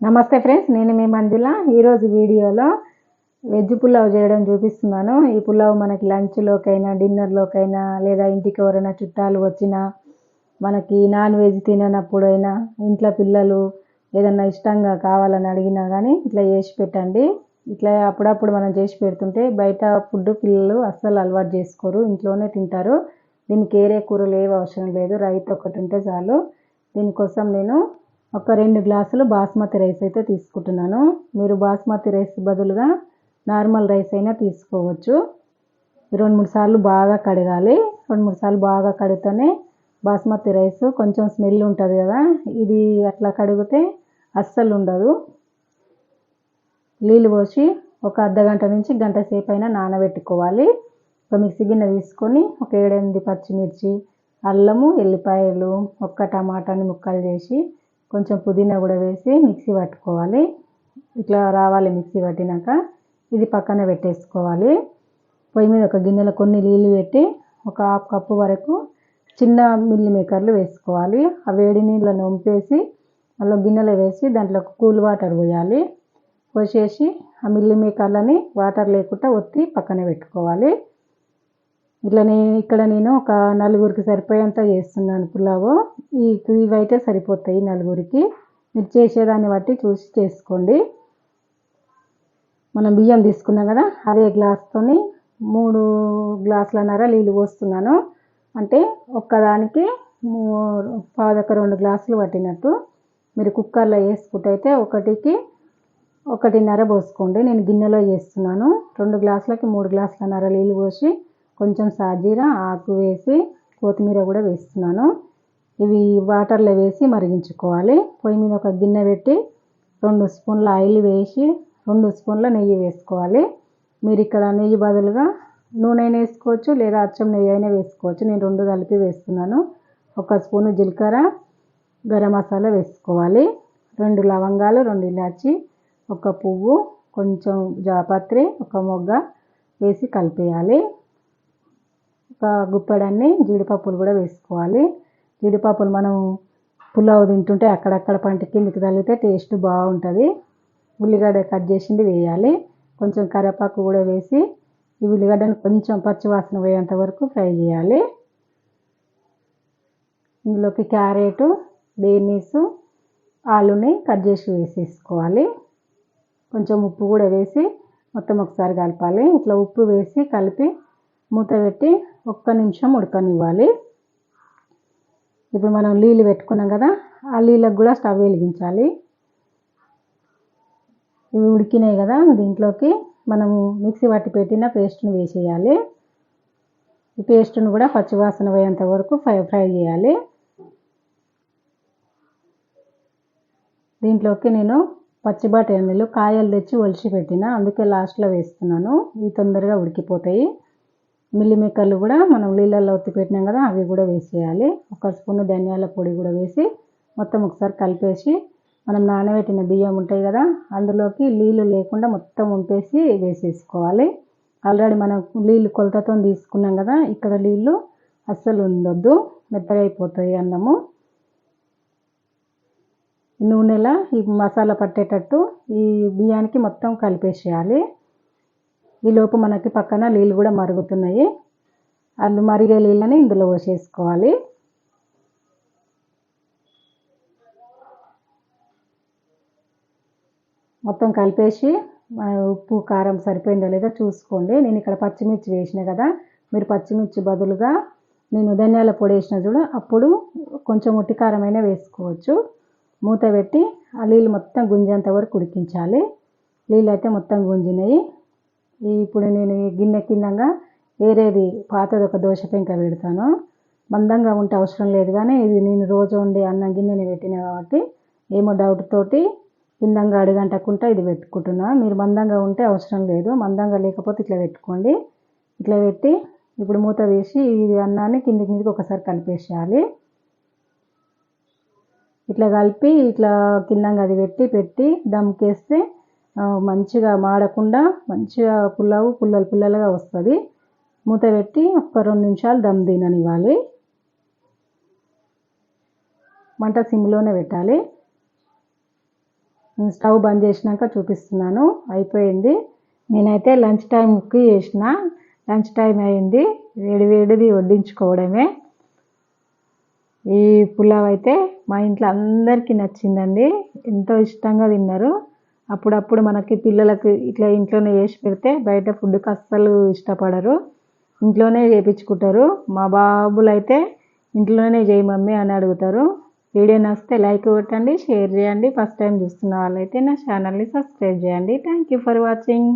నమస్తే ఫ్రెండ్స్ నేను మీ మంజుల. ఈరోజు వీడియోలో వెజ్ పులావ్ చేయడం చూపిస్తున్నాను. ఈ పులావ్ మనకి లంచ్లోకైనా డిన్నర్లోకైనా లేదా ఇంటికి ఎవరైనా చుట్టాలు వచ్చినా మనకి నాన్ వెజ్ తిననప్పుడైనా ఇంట్లో పిల్లలు ఏదన్నా ఇష్టంగా కావాలని అడిగినా కానీ ఇట్లా చేసి పెట్టండి. ఇట్లా అప్పుడప్పుడు మనం చేసి పెడుతుంటే బయట ఫుడ్ పిల్లలు అస్సలు అలవాటు చేసుకోరు ఇంట్లోనే తింటారు. దీనికి ఏరే కూరలు ఏవి అవసరం లేదు రైట్ ఒకటి ఉంటే చాలు. దీనికోసం నేను ఒక రెండు గ్లాసులు బాస్మతి రైస్ అయితే తీసుకుంటున్నాను. మీరు బాస్మతి రైస్ బదులుగా నార్మల్ రైస్ అయినా తీసుకోవచ్చు. రెండు మూడు సార్లు బాగా కడగాలి. రెండు మూడు సార్లు బాగా కడిగితేనే బాస్మతి రైస్ కొంచెం స్మెల్ ఉంటుంది కదా. ఇది అట్లా కడిగితే అస్సలు ఉండదు. నీళ్ళు పోసి ఒక అర్ధ గంట నుంచి గంట సేపు అయినా నానబెట్టుకోవాలి. ఒక మిక్సీ గిన్నె తీసుకొని ఒక ఏడెనిమిది పచ్చిమిర్చి అల్లము ఎల్లిపాయలు ఒక్క టమాటాని ముక్కలు చేసి కొంచెం పుదీనా కూడా వేసి మిక్సీ పట్టుకోవాలి. ఇట్లా రావాలి మిక్సీ పట్టినాక. ఇది పక్కన పెట్టేసుకోవాలి. పొయ్యి మీద ఒక గిన్నెలో కొన్ని నీళ్ళు పెట్టి ఒక హాఫ్ కప్పు వరకు చిన్న మిల్లి మేకర్లు వేసుకోవాలి. ఆ వేడి నీళ్ళను వంపేసి మళ్ళీ గిన్నెలో వేసి దాంట్లో కూల్ వాటర్ పోయాలి. పోసేసి ఆ మిల్లి మేకర్లని వాటర్ లేకుండా ఒత్తి పక్కన పెట్టుకోవాలి. ఇట్లా నేను ఇక్కడ నేను ఒక నలుగురికి సరిపోయేంత చేస్తున్నాను పులావు. ఈ ఇవైతే సరిపోతాయి నలుగురికి. మీరు చేసేదాన్ని బట్టి చూసి చేసుకోండి. మనం బియ్యం తీసుకున్నాం కదా అదే గ్లాస్తోని మూడు గ్లాసులన్నర నీళ్ళు పోస్తున్నాను. అంటే ఒక్కదానికి పాదొక రెండు గ్లాసులు పట్టినట్టు. మీరు కుక్కర్లో వేసుకుంటైతే ఒకటికి ఒకటిన్నర పోసుకోండి. నేను గిన్నెలో చేస్తున్నాను. రెండు గ్లాసులకి మూడు గ్లాసులన్నర నీళ్ళు పోసి కొంచెం సాజీర ఆకు వేసి కొత్తిమీర కూడా వేస్తున్నాను. ఇవి వాటర్లో వేసి మరిగించుకోవాలి. పొయ్యి మీద ఒక గిన్నె పెట్టి రెండు స్పూన్ల ఆయిల్ వేసి రెండు స్పూన్ల నెయ్యి వేసుకోవాలి. మీరు ఇక్కడ నెయ్యి బదులుగా నూనె అయినా వేసుకోవచ్చు లేదా అచ్చం నెయ్యి అయినా వేసుకోవచ్చు. నేను రెండు కలిపి వేస్తున్నాను. ఒక స్పూను జీలకర్ర గరం మసాలా వేసుకోవాలి. రెండు లవంగాలు రెండు ఇలాచి ఒక పువ్వు కొంచెం జాపత్రి ఒక మొగ్గ వేసి కలిపేయాలి. ఒక గుప్పెడన్ని జీడిపప్పులు కూడా వేసుకోవాలి. జీడిపప్పులు మనం పులావ్ తింటుంటే అక్కడక్కడ పంట కిందకి తగిలితే టేస్ట్ బాగుంటుంది. ఉల్లిగడ్డ కట్ చేసింది వేయాలి. కొంచెం కరివేపాకు కూడా వేసి ఈ ఉల్లిగడ్డను కొంచెం పచ్చివాసన పోయేంత వరకు ఫ్రై చేయాలి. ఇందులోకి క్యారెట్ బీనీస్ ఆలుని కట్ చేసి వేసేసుకోవాలి. కొంచెం ఉప్పు కూడా వేసి మొత్తం ఒకసారి కలపాలి. ఇట్లా ఉప్పు వేసి కలిపి మూత పెట్టి ఒక్క నిమిషం ఉడకనివ్వాలి. ఇప్పుడు మనం నీళ్ళు పెట్టుకున్నాం కదా ఆ నీళ్ళకు కూడా స్టవ్ వెలిగించాలి. ఇవి ఉడికినాయి కదా దీంట్లోకి మనము మిక్సీ పట్టి పెట్టిన పేస్ట్ను వేసేయాలి. ఈ పేస్ట్ను కూడా పచ్చివాసన పోయేంత వరకు ఫ్రై ఫ్రై చేయాలి. దీంట్లోకి నేను పచ్చి బఠానీలు కాయలు తెచ్చి ఒలిచి పెట్టిన అందుకే లాస్ట్లో వేస్తున్నాను. ఇవి తొందరగా ఉడికిపోతాయి. మిల్లిమేకర్లు కూడా మనం నీళ్ళల్లో ఒత్తి పెట్టినాం కదా అవి కూడా వేసేయాలి. ఒక స్పూన్ ధనియాల పొడి కూడా వేసి మొత్తం ఒకసారి కలిపేసి మనం నానబెట్టిన బియ్యం ఉంటాయి కదా అందులోకి నీళ్ళు లేకుండా మొత్తం ఉంపేసి వేసేసుకోవాలి. ఆల్రెడీ మనం నీళ్ళు కొలతతో తీసుకున్నాం కదా ఇక్కడ నీళ్ళు అస్సలు ఉండొద్దు మెత్తగా అయిపోతాయి అన్నము. నూనెలా ఈ మసాలా పట్టేటట్టు ఈ బియ్యానికి మొత్తం కలిపేసేయాలి. ఈలోపు మనకి పక్కన నీళ్ళు కూడా మరుగుతున్నాయి. అల్లు మరిగే నీళ్ళని ఇందులో పోసేసుకోవాలి. మొత్తం కలిపేసి ఉప్పు కారం సరిపోయిందో లేదో చూసుకోండి. నేను ఇక్కడ పచ్చిమిర్చి వేసిన కదా మీరు పచ్చిమిర్చి బదులుగా నేను ధనియాల పొడి వేసిన చూడు అప్పుడు కొంచెం ఉట్టికారమైనా వేసుకోవచ్చు. మూత పెట్టి ఆ నీళ్ళు మొత్తం గుంజేంత వరకు ఉడికించాలి. నీళ్ళు అయితే మొత్తం గుంజినాయి. ఇప్పుడు నేను గిన్నె కిందంగా వేరేది పాతది ఒక దోశ పెంక పెడతాను. మందంగా ఉంటే అవసరం లేదు కానీ ఇది నేను రోజు ఉండే అన్నం గిన్నెని పెట్టిన కాబట్టి ఏమో డౌట్ తోటి కిందంగా అడుగంటకుండా ఇది పెట్టుకుంటున్నా. మీరు మందంగా ఉంటే అవసరం లేదు. మందంగా లేకపోతే ఇట్లా పెట్టుకోండి. ఇట్లా పెట్టి ఇప్పుడు మూత వేసి ఇది అన్నాన్ని కిందికి మీదకి ఒకసారి కలిపేసేయాలి. ఇట్లా కలిపి ఇట్లా కిందంగా అది పెట్టి పెట్టి దమ్కేస్తే మంచిగా మాడకుండా మంచిగా పులావు పుల్లలు పుల్లలుగా వస్తుంది. మూత పెట్టి ఒక రెండు నిమిషాలు దమ్ తిననివ్వాలి. మంట సిమ్లోనే పెట్టాలి. స్టవ్ బంద్ చేసినాక చూపిస్తున్నాను. అయిపోయింది. నేనైతే లంచ్ టైంకి చేసిన. లంచ్ టైం అయింది. వేడి వేడిది వడ్డించుకోవడమే. ఈ పులావ్ అయితే మా ఇంట్లో అందరికీ నచ్చిందండి. ఎంతో ఇష్టంగా తిన్నారు. అప్పుడప్పుడు మనకి పిల్లలకు ఇట్లా ఇంట్లోనే చేసి పెడితే బయట ఫుడ్కి అస్సలు ఇష్టపడరు. ఇంట్లోనే చేయించుకుంటారు మా బాబులు అయితే ఇంట్లోనే చేయి మమ్మీ అని అడుగుతారు. వీడియో నచ్చితే లైక్ కొట్టండి షేర్ చేయండి. ఫస్ట్ టైం చూస్తున్న వాళ్ళైతే నా ఛానల్ని సబ్స్క్రైబ్ చేయండి. Thank you for watching